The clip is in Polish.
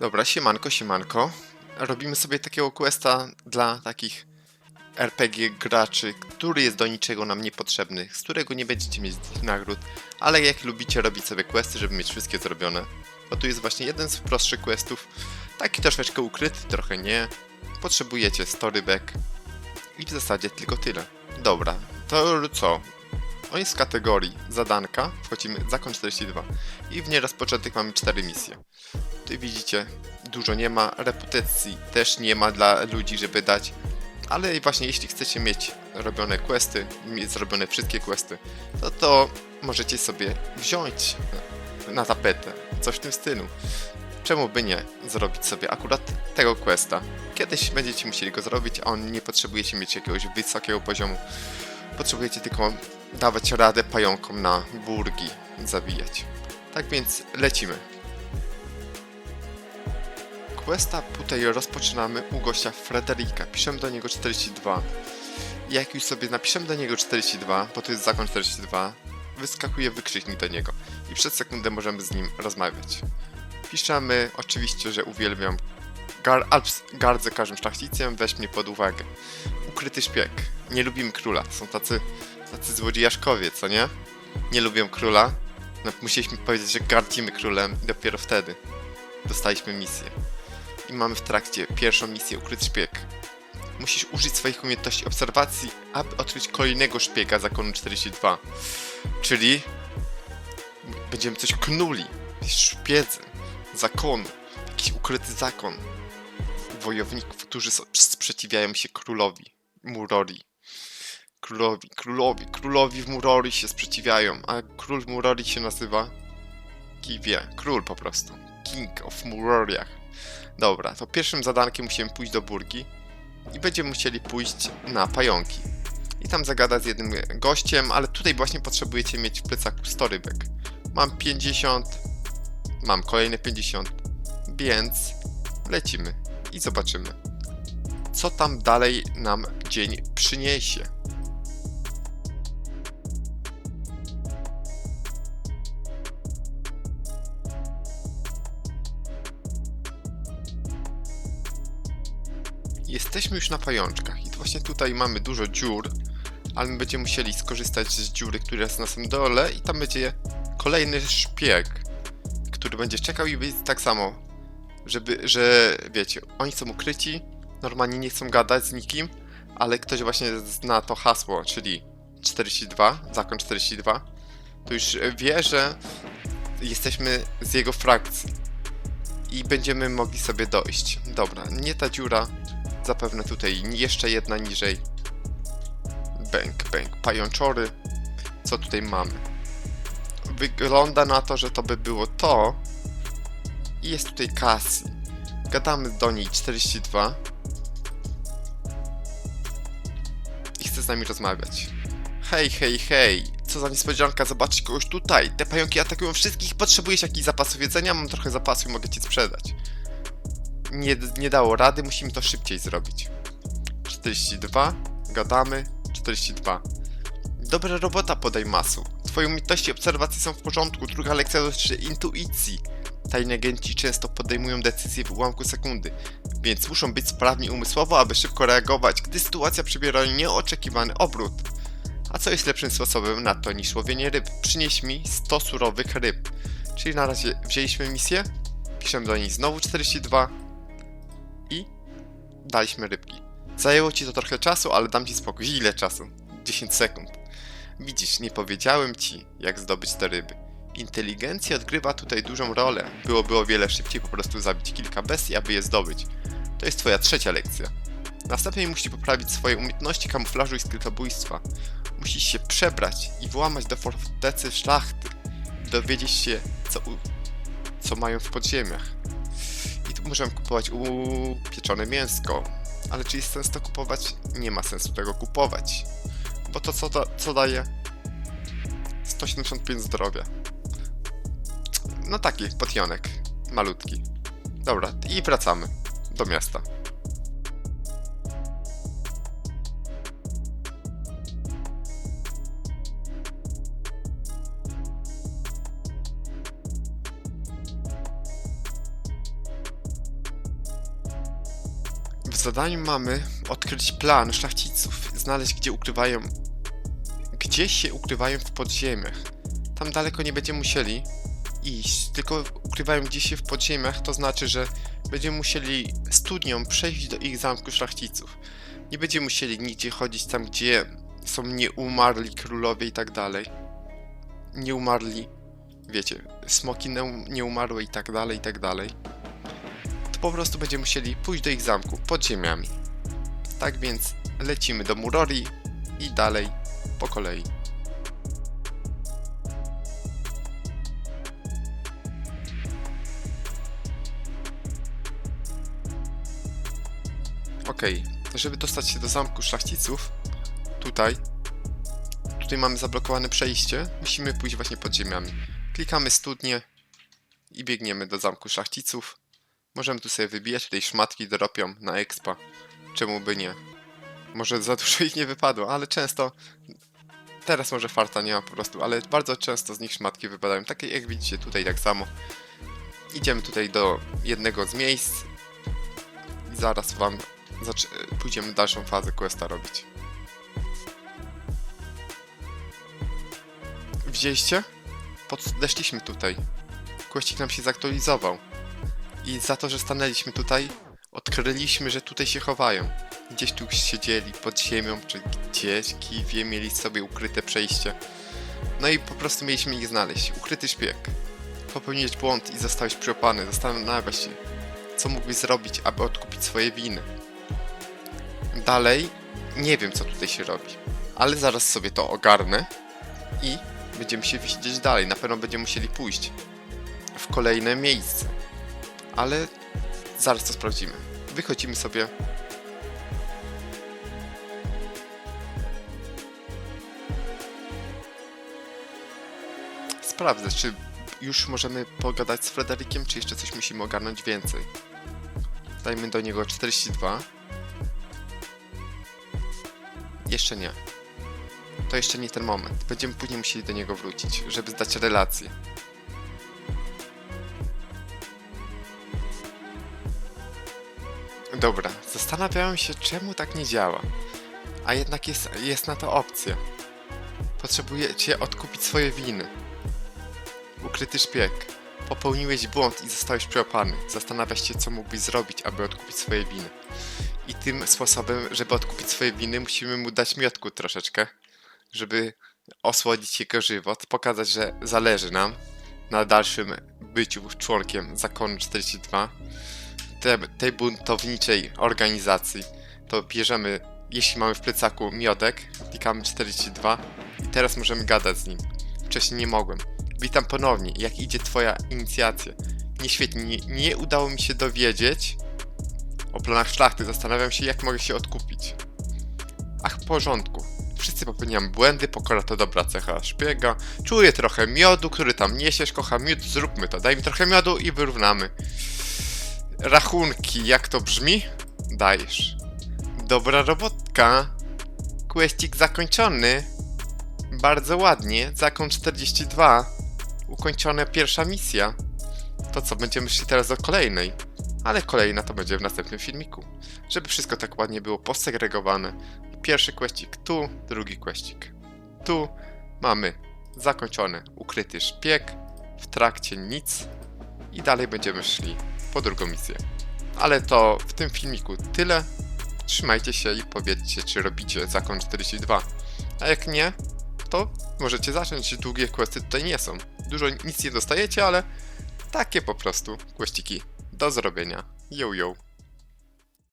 Dobra, siemanko, siemanko. Robimy sobie takiego questa dla takich RPG graczy, który jest do niczego nam niepotrzebny, z którego nie będziecie mieć nagród, ale jak lubicie robić sobie questy, żeby mieć wszystkie zrobione, bo tu jest właśnie jeden z prostszych questów, taki troszeczkę ukryty, trochę nie. Potrzebujecie storyback i w zasadzie tylko tyle. Dobra, to co? On jest z kategorii zadanka, wchodzimy zakon 42 i w nierozpoczętych mamy 4 misje. Widzicie, dużo nie ma, reputacji też nie ma dla ludzi, żeby dać, ale właśnie jeśli chcecie mieć robione questy, mieć zrobione wszystkie questy, to to możecie sobie wziąć na tapetę, coś w tym stylu. Czemu by nie zrobić sobie akurat tego questa? Kiedyś będziecie musieli go zrobić, a on nie potrzebujecie mieć jakiegoś wysokiego poziomu. Potrzebujecie tylko dawać radę pająkom na burgi zabijać. Tak więc lecimy. Questa tutaj rozpoczynamy u gościa Frederika. Piszemy do niego 42. I jak już sobie napiszemy do niego 42, bo to jest zakon 42, wyskakuje wykrzyknik do niego. I przez sekundę możemy z nim rozmawiać. Piszemy oczywiście, że uwielbiam gar alps- gardzę każdym szlachcicem, weź mnie pod uwagę. Ukryty szpieg. Nie lubimy króla. Są tacy, tacy złodziejaszkowie, co nie? Nie lubią króla. No, musieliśmy powiedzieć, że gardzimy królem i dopiero wtedy dostaliśmy misję. I mamy w trakcie pierwszą misję Ukryty Szpieg. Musisz użyć swoich umiejętności obserwacji, aby odkryć kolejnego szpiega zakonu 42. Czyli będziemy coś knuli. Szpiedzy, zakonu, jakiś ukryty zakon wojowników, którzy sprzeciwiają się królowi Murori. Królowi, królowi, królowi w Murori się sprzeciwiają, a król w Murori się nazywa Kiwie, król po prostu. King of Muroriach. Dobra, to pierwszym zadankiem musimy pójść do burgi i będziemy musieli pójść na pająki. I tam zagadać z jednym gościem, ale tutaj właśnie potrzebujecie mieć w plecaku storyback. Mam 50, mam kolejne 50, więc lecimy i zobaczymy, co tam dalej nam dzień przyniesie. Jesteśmy już na pajączkach i właśnie tutaj mamy dużo dziur, ale my będziemy musieli skorzystać z dziury, która jest na samym dole i tam będzie kolejny szpieg, który będzie czekał i będzie tak samo, żeby, że wiecie, oni są ukryci, normalnie nie chcą gadać z nikim, ale ktoś właśnie zna to hasło, czyli 42, zakon 42, to już wie, że jesteśmy z jego frakcji i będziemy mogli sobie dojść. Dobra, nie ta dziura, zapewne tutaj jeszcze jedna niżej. Bęk, bęk, pajączory. Co tutaj mamy? Wygląda na to, że to by było to. I jest tutaj Cassie. Gadamy do niej 42. I chce z nami rozmawiać. Hej, hej, hej. Co za niespodzianka, zobaczyć kogoś tutaj. Te pająki atakują wszystkich. Potrzebujesz jakichś zapasów jedzenia? Mam trochę zapasu i mogę ci sprzedać. Nie, nie dało rady, musimy to szybciej zrobić. 42. Gadamy. 42. Dobra robota, podaj masu. Twoje umiejętności obserwacji są w porządku. Druga lekcja dotyczy intuicji. Tajni agenci często podejmują decyzje w ułamku sekundy, więc muszą być sprawni umysłowo, aby szybko reagować, gdy sytuacja przybiera nieoczekiwany obrót. A co jest lepszym sposobem na to niż łowienie ryb? Przynieś mi 100 surowych ryb. Czyli na razie wzięliśmy misję, piszemy do niej znowu 42 i daliśmy rybki. Zajęło ci to trochę czasu, ale dam ci spokój. Ile czasu? 10 sekund. Widzisz, nie powiedziałem ci, jak zdobyć te ryby. Inteligencja odgrywa tutaj dużą rolę. Byłoby o wiele szybciej po prostu zabić kilka bestii, aby je zdobyć. To jest twoja trzecia lekcja. Następnie musisz poprawić swoje umiejętności kamuflażu i skrytobójstwa. Musisz się przebrać i włamać do fortecy szlachty. Dowiedzieć się, co, co mają w podziemiach. Możemy kupować upieczone mięsko. Ale czy jest sens to kupować? Nie ma sensu tego kupować. Bo to co, da, co daje? 175 zdrowia. No taki potionek. Malutki. Dobra, i wracamy do miasta. W zadaniu mamy odkryć plan szlachciców, znaleźć gdzie ukrywają, gdzie się ukrywają w podziemiach. Tam daleko nie będziemy musieli iść, tylko ukrywają gdzieś się w podziemiach, to znaczy, że będziemy musieli studnią przejść do ich zamku szlachciców. Nie będziemy musieli nigdzie chodzić tam, gdzie są nieumarli królowie i tak dalej. Nieumarli, wiecie, smoki nieumarłe i tak dalej, i tak dalej. Po prostu będziemy musieli pójść do ich zamku pod ziemiami. Tak więc lecimy do Murori i dalej po kolei. Okej, żeby dostać się do zamku szlachciców, tutaj, tutaj mamy zablokowane przejście, musimy pójść właśnie pod ziemiami. Klikamy studnie i biegniemy do zamku szlachciców. Możemy tu sobie wybijać, tutaj szmatki dropią na expa. Czemu by nie? Może za dużo ich nie wypadło, ale często... Teraz może farta nie ma po prostu, ale bardzo często z nich szmatki wypadają. Takie jak widzicie tutaj tak samo. Idziemy tutaj do jednego z miejsc i zaraz wam pójdziemy dalszą fazę questa robić. Widzieliście? Podeszliśmy tutaj. Questik nam się zaktualizował. I za to, że stanęliśmy tutaj, odkryliśmy, że tutaj się chowają. Gdzieś tu siedzieli pod ziemią, czy gdzieś kiwie mieli sobie ukryte przejście. No i po prostu mieliśmy ich znaleźć. Ukryty szpieg. Popełniłeś błąd i zostałeś przyopany. Zastanawiasz się, co mógłbyś zrobić, aby odkupić swoje winy. Dalej, nie wiem co tutaj się robi, ale zaraz sobie to ogarnę i będziemy się widzieć dalej. Na pewno będziemy musieli pójść w kolejne miejsce, ale zaraz to sprawdzimy. Wychodzimy sobie. Sprawdzę, czy już możemy pogadać z Frederikiem, czy jeszcze coś musimy ogarnąć więcej. Dajmy do niego 42. Jeszcze nie. To jeszcze nie ten moment. Będziemy później musieli do niego wrócić, żeby zdać relację. Dobra, zastanawiałem się, czemu tak nie działa. A jednak jest, jest na to opcja. Potrzebujecie odkupić swoje winy. Ukryty szpieg. Popełniłeś błąd i zostałeś przyłapany. Zastanawiasz się, co mógłbyś zrobić, aby odkupić swoje winy. I tym sposobem, żeby odkupić swoje winy, musimy mu dać miotku troszeczkę, żeby osłodzić jego żywot, pokazać, że zależy nam na dalszym byciu członkiem Zakonu 42, te, tej buntowniczej organizacji. To bierzemy, jeśli mamy w plecaku miodek, klikamy 42 i teraz możemy gadać z nim. Wcześniej nie mogłem. Witam ponownie, jak idzie twoja inicjacja? Nie świetnie, nie, nie udało mi się dowiedzieć, o planach szlachty. Zastanawiam się, jak mogę się odkupić. Ach, w porządku. Wszyscy popełniamy błędy, pokora to dobra cecha szpiega. Czuję trochę miodu, który tam niesiesz, kocham miód, zróbmy to. Daj mi trochę miodu i wyrównamy. Rachunki, jak to brzmi? Dajesz. Dobra robotka. Questik zakończony. Bardzo ładnie. Zakon 42. Ukończona pierwsza misja. To co, będziemy szli teraz do kolejnej ale kolejna to będzie w następnym filmiku. Żeby wszystko tak ładnie było posegregowane. Pierwszy questik tu, drugi questik tu. Mamy zakończony ukryty szpieg, w trakcie nic i dalej będziemy szli po drugą misję. Ale to w tym filmiku tyle. Trzymajcie się i powiedzcie, czy robicie zakon 42. A jak nie, to możecie zacząć. Długie questy tutaj nie są. Dużo nic nie dostajecie, ale takie po prostu questiki do zrobienia. Yo, yo.